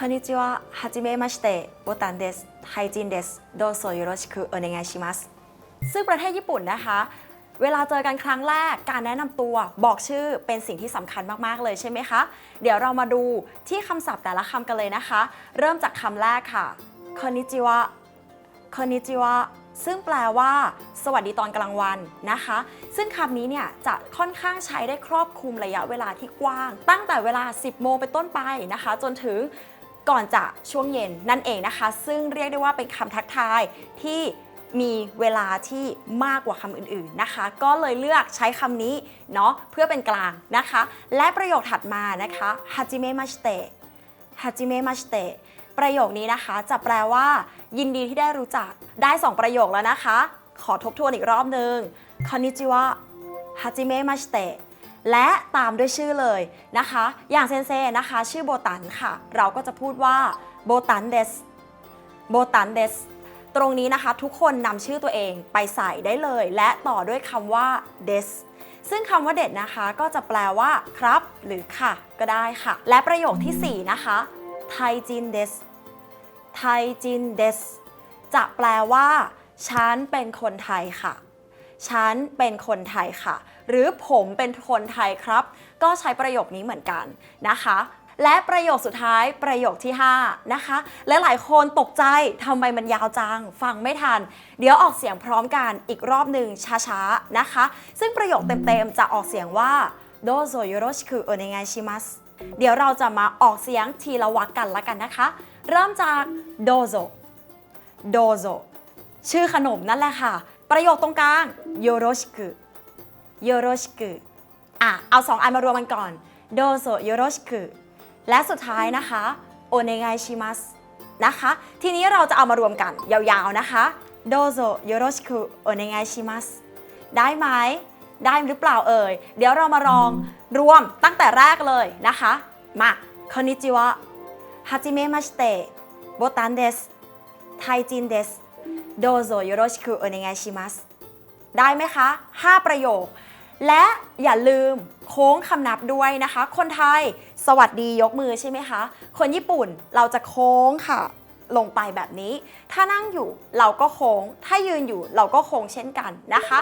こんにちは。はじめまして。ボタンです。ハイジンです。どうぞよろしくお願いします。ซึ่งประเทศญี่ปุ่นนะคะ เวลาเจอกันครั้งแรกการแนะนำตัวบอกชื่อเป็นสิ่งที่สำคัญมาก ๆ เลยใช่ไหมคะ เดี๋ยวเรามาดูที่คำศัพท์แต่ละคำกันเลยนะคะ เริ่มจากคำแรกค่ะคอนนิจิวะคอนนิจิวะซึ่งแปลว่า สวัสดีตอนกลางวันนะคะ ซึ่งคำนี้เนี่ยจะค่อนข้างใช้ได้ครอบคลุมระยะเวลาที่กว้าง ตั้งแต่เวลา 10 โมงเป็นต้นไปนะคะ จนถึง ก่อนจะช่วงเย็นนั่นเองนะคะ ซึ่งเรียกได้ว่าเป็นคำทักทายที่มีเวลาที่มากกว่าคำอื่นๆนะคะ ก็เลยเลือกใช้คำนี้เนาะเพื่อเป็นกลางนะคะ และประโยคถัดมานะคะฮาจิเมะมาสเตะฮาจิเมะมาสเตะประโยคนี้นะคะ จะแปลว่า ยินดีที่ได้รู้จักได้ 2 ประโยคแล้วนะคะ ขอทบทวนอีกรอบหนึ่งคอนนิจิวะฮาจิเมะมาสเตะ และตามด้วยชื่อเลยนะคะ อย่างเซนเซนะคะ ชื่อโบตันค่ะ เราก็จะพูดว่าโบตันเดสโบตันเดสตรงนี้นะคะทุกคนนำชื่อตัวเองไปใส่ได้เลย และต่อด้วยคำว่าเดสซึ่งคำว่าเด็ดนะคะก็จะแปลว่าครับ หรือค่ะ ก็ได้ค่ะ และประโยคทีสี่4 นะคะไทจินเดสไทจินเดสจะแปลว่า ฉันเป็นคนไทยค่ะ ฉันเป็นคนไทยค่ะ หรือผมเป็นคนไทยครับ ก็ใช้ประโยคนี้เหมือนกันนะคะ และประโยคสุดท้ายประโยคที่ 5 นะคะ และหลายคนตกใจทำไมมันยาวจัง ฟังไม่ทัน เดี๋ยวออกเสียงพร้อมกันอีกรอบหนึ่งช้าๆนะคะ ซึ่งประโยคเต็มๆจะออกเสียงว่าโดโซโยโรชิคุโอเนไงชิมัสเดี๋ยวเราจะมาออกเสียงทีละวักกันละกันนะคะ เริ่มจากโดโซโดโซชื่อขนมนั่นแหละค่ะ ประโยคตรงกลางโยโรชิกุโยโรชิกุอะเอาสองอันมารวมกันก่อนโดโซโยโรชิกุและสุดท้ายนะคะโอเนไงชิมัสนะคะ ทีนี้เราจะเอามารวมกันยาวๆนะคะโดโซโยโรชิกุโอเนไงชิมัสได้ไหมได้หรือเปล่าเอ่ย เดี๋ยวเรามาลองรวมตั้งแต่แรกเลยนะคะ มาคอนิจิวะฮาจิเมะมาสเตะโบตันเดสไทจินเดส โดโซโยโรชิคุโอเนไงชิมัสได้ไหมคะ 5 ประโยค และอย่าลืมโค้งคำนับด้วยนะคะ คนไทยสวัสดียกมือใช่ไหมคะ คนญี่ปุ่นเราจะโค้งค่ะ ลงไปแบบนี้ ถ้านั่งอยู่เราก็โค้ง ถ้ายืนอยู่เราก็โค้งเช่นกันนะคะ